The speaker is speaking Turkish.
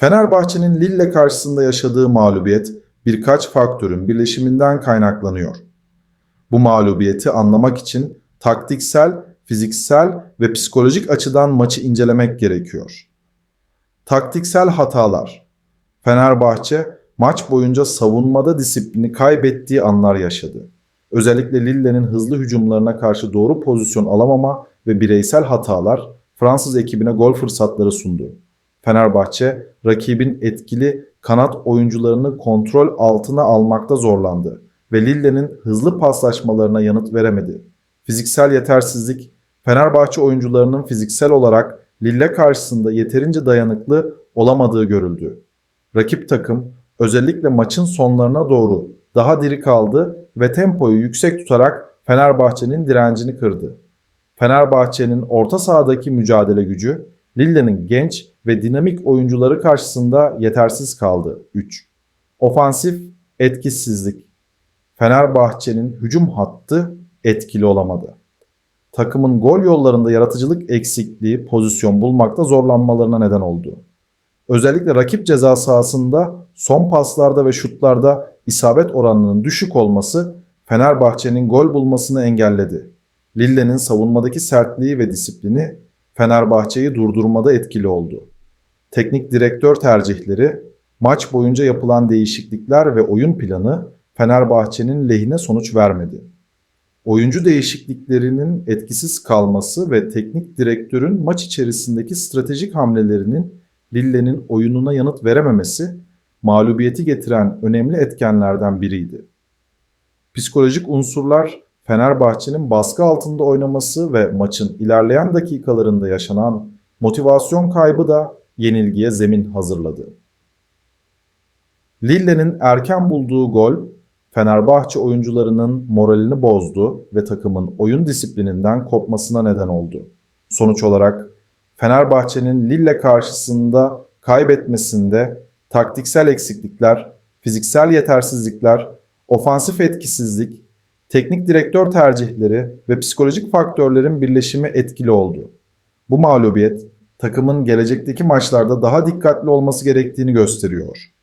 Fenerbahçe'nin Lille karşısında yaşadığı mağlubiyet birkaç faktörün birleşiminden kaynaklanıyor. Bu mağlubiyeti anlamak için taktiksel, fiziksel ve psikolojik açıdan maçı incelemek gerekiyor. Taktiksel hatalar. Fenerbahçe maç boyunca savunmada disiplini kaybettiği anlar yaşadı. Özellikle Lille'nin hızlı hücumlarına karşı doğru pozisyon alamama ve bireysel hatalar Fransız ekibine gol fırsatları sundu. Fenerbahçe rakibin etkili kanat oyuncularını kontrol altına almakta zorlandı ve Lille'nin hızlı paslaşmalarına yanıt veremedi. Fiziksel yetersizlik, Fenerbahçe oyuncularının fiziksel olarak Lille karşısında yeterince dayanıklı olamadığı görüldü. Rakip takım özellikle maçın sonlarına doğru daha diri kaldı ve tempoyu yüksek tutarak Fenerbahçe'nin direncini kırdı. Fenerbahçe'nin orta sahadaki mücadele gücü Lille'nin genç ve dinamik oyuncuları karşısında yetersiz kaldı. 3. Ofansif etkisizlik. Fenerbahçe'nin hücum hattı etkili olamadı. Takımın gol yollarında yaratıcılık eksikliği pozisyon bulmakta zorlanmalarına neden oldu. Özellikle rakip ceza sahasında son paslarda ve şutlarda isabet oranının düşük olması Fenerbahçe'nin gol bulmasını engelledi. Lille'nin savunmadaki sertliği ve disiplini Fenerbahçe'yi durdurmada etkili oldu. Teknik direktör tercihleri, maç boyunca yapılan değişiklikler ve oyun planı Fenerbahçe'nin lehine sonuç vermedi. Oyuncu değişikliklerinin etkisiz kalması ve teknik direktörün maç içerisindeki stratejik hamlelerinin Lille'nin oyununa yanıt verememesi mağlubiyeti getiren önemli etkenlerden biriydi. Psikolojik unsurlar Fenerbahçe'nin baskı altında oynaması ve maçın ilerleyen dakikalarında yaşanan motivasyon kaybı da yenilgiye zemin hazırladı. Lille'nin erken bulduğu gol Fenerbahçe oyuncularının moralini bozdu ve takımın oyun disiplininden kopmasına neden oldu. Sonuç olarak Fenerbahçe'nin Lille karşısında kaybetmesinde taktiksel eksiklikler, fiziksel yetersizlikler, ofansif etkisizlik, teknik direktör tercihleri ve psikolojik faktörlerin birleşimi etkili oldu. Bu mağlubiyet takımın gelecekteki maçlarda daha dikkatli olması gerektiğini gösteriyor.